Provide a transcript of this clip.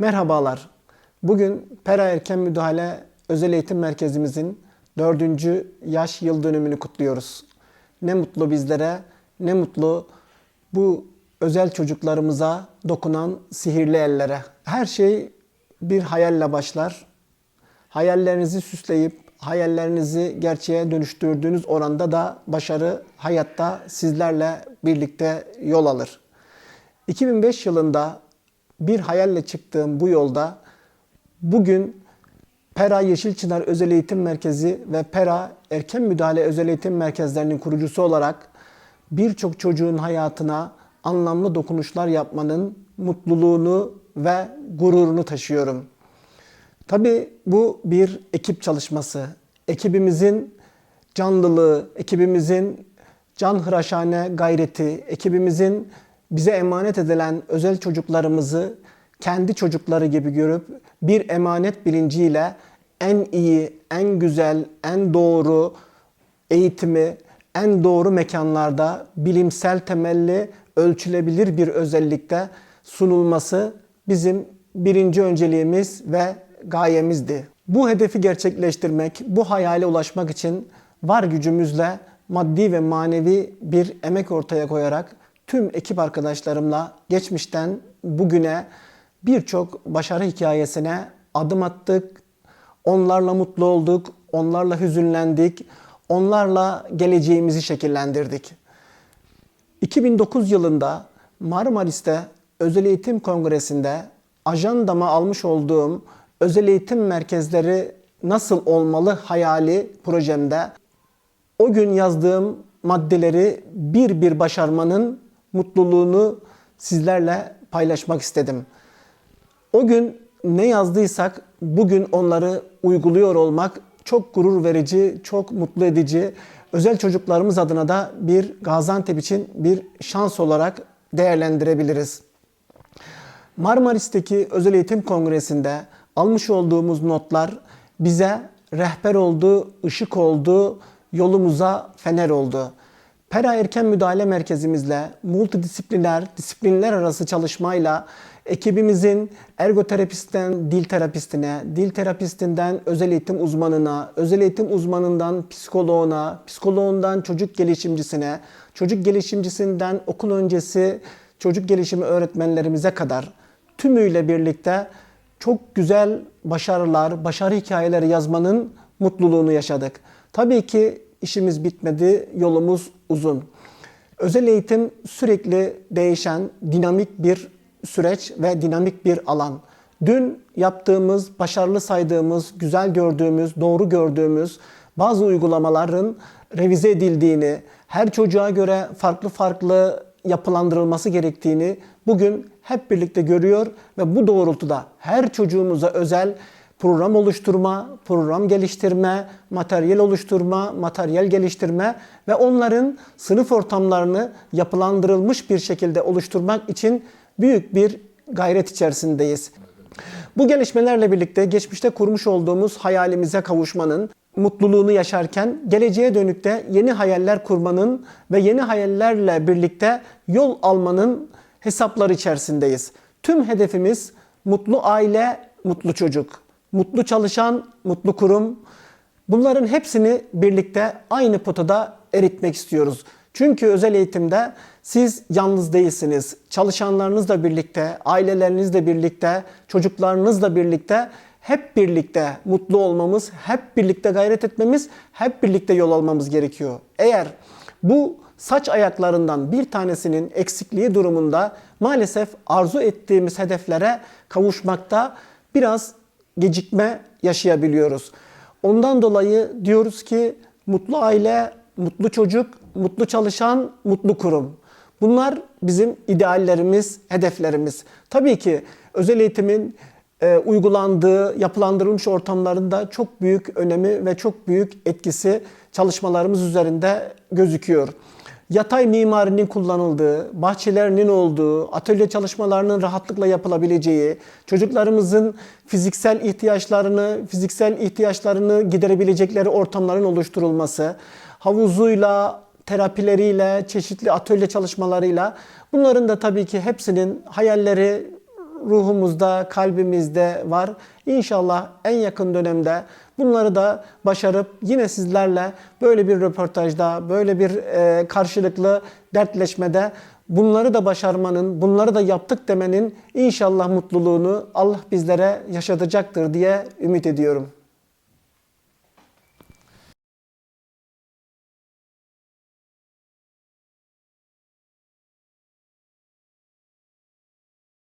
Merhabalar. Bugün Pera Erken Müdahale Özel Eğitim Merkezimizin 4. yaş yıl dönümünü kutluyoruz. Ne mutlu bizlere, ne mutlu bu özel çocuklarımıza dokunan sihirli ellere. Her şey bir hayalle başlar. Hayallerinizi süsleyip hayallerinizi gerçeğe dönüştürdüğünüz oranda da başarı hayatta sizlerle birlikte yol alır. 2005 yılında bir hayalle çıktığım bu yolda bugün Pera Yeşilçınar Özel Eğitim Merkezi ve Pera Erken Müdahale Özel Eğitim Merkezlerinin kurucusu olarak birçok çocuğun hayatına anlamlı dokunuşlar yapmanın mutluluğunu ve gururunu taşıyorum. Tabii bu bir ekip çalışması. Ekibimizin canlılığı, ekibimizin canhıraşane gayreti, ekibimizin bize emanet edilen özel çocuklarımızı kendi çocukları gibi görüp bir emanet bilinciyle en iyi, en güzel, en doğru eğitimi en doğru mekanlarda bilimsel temelli ölçülebilir bir özellikte sunulması bizim birinci önceliğimiz ve gayemizdi. Bu hedefi gerçekleştirmek, bu hayale ulaşmak için var gücümüzle maddi ve manevi bir emek ortaya koyarak tüm ekip arkadaşlarımla geçmişten bugüne birçok başarı hikayesine adım attık. Onlarla mutlu olduk, onlarla hüzünlendik, onlarla geleceğimizi şekillendirdik. 2009 yılında Marmaris'te Özel Eğitim Kongresi'nde ajandama almış olduğum özel eğitim merkezleri nasıl olmalı hayali projemde o gün yazdığım maddeleri bir bir başarmanın mutluluğunu sizlerle paylaşmak istedim. O gün ne yazdıysak bugün onları uyguluyor olmak çok gurur verici, çok mutlu edici. Özel çocuklarımız adına da bir Gaziantep için bir şans olarak değerlendirebiliriz. Marmaris'teki Özel Eğitim Kongresi'nde almış olduğumuz notlar bize rehber oldu, ışık oldu, yolumuza fener oldu. Pera Erken Müdahale Merkezimizle multidisipliner, disiplinler arası çalışmayla ekibimizin ergoterapistten dil terapistine, dil terapistinden özel eğitim uzmanına, özel eğitim uzmanından psikoloğuna, psikoloğundan çocuk gelişimcisine, çocuk gelişimcisinden okul öncesi çocuk gelişimi öğretmenlerimize kadar tümüyle birlikte çok güzel başarılar, başarı hikayeleri yazmanın mutluluğunu yaşadık. Tabii ki işimiz bitmedi, yolumuz uzun. Özel eğitim sürekli değişen, dinamik bir süreç ve dinamik bir alan. Dün yaptığımız, başarılı saydığımız, güzel gördüğümüz, doğru gördüğümüz bazı uygulamaların revize edildiğini, her çocuğa göre farklı farklı yapılandırılması gerektiğini bugün hep birlikte görüyor ve bu doğrultuda her çocuğumuza özel program oluşturma, program geliştirme, materyal oluşturma, materyal geliştirme ve onların sınıf ortamlarını yapılandırılmış bir şekilde oluşturmak için büyük bir gayret içerisindeyiz. Bu gelişmelerle birlikte geçmişte kurmuş olduğumuz hayalimize kavuşmanın mutluluğunu yaşarken geleceğe dönük de yeni hayaller kurmanın ve yeni hayallerle birlikte yol almanın hesapları içerisindeyiz. Tüm hedefimiz mutlu aile, mutlu çocuk, mutlu çalışan, mutlu kurum. Bunların hepsini birlikte aynı potada eritmek istiyoruz. Çünkü özel eğitimde siz yalnız değilsiniz. Çalışanlarınızla birlikte, ailelerinizle birlikte, çocuklarınızla birlikte hep birlikte mutlu olmamız, hep birlikte gayret etmemiz, hep birlikte yol almamız gerekiyor. Eğer bu saç ayaklarından bir tanesinin eksikliği durumunda maalesef arzu ettiğimiz hedeflere kavuşmakta biraz gecikme yaşayabiliyoruz. Ondan dolayı diyoruz ki mutlu aile, mutlu çocuk, mutlu çalışan, mutlu kurum. Bunlar bizim ideallerimiz, hedeflerimiz. Tabii ki özel eğitimin e, uygulandığı, yapılandırılmış ortamlarında çok büyük önemi ve çok büyük etkisi çalışmalarımız üzerinde gözüküyor. Yatay mimarinin kullanıldığı, bahçelerinin olduğu, atölye çalışmalarının rahatlıkla yapılabileceği, çocuklarımızın fiziksel ihtiyaçlarını, fiziksel ihtiyaçlarını giderebilecekleri ortamların oluşturulması, havuzuyla, terapileriyle, çeşitli atölye çalışmalarıyla bunların da tabii ki hepsinin hayalleri ruhumuzda, kalbimizde var. İnşallah en yakın dönemde bunları da başarıp yine sizlerle böyle bir röportajda, böyle bir e, karşılıklı dertleşmede bunları da başarmanın, bunları da yaptık demenin inşallah mutluluğunu Allah bizlere yaşatacaktır diye ümit ediyorum.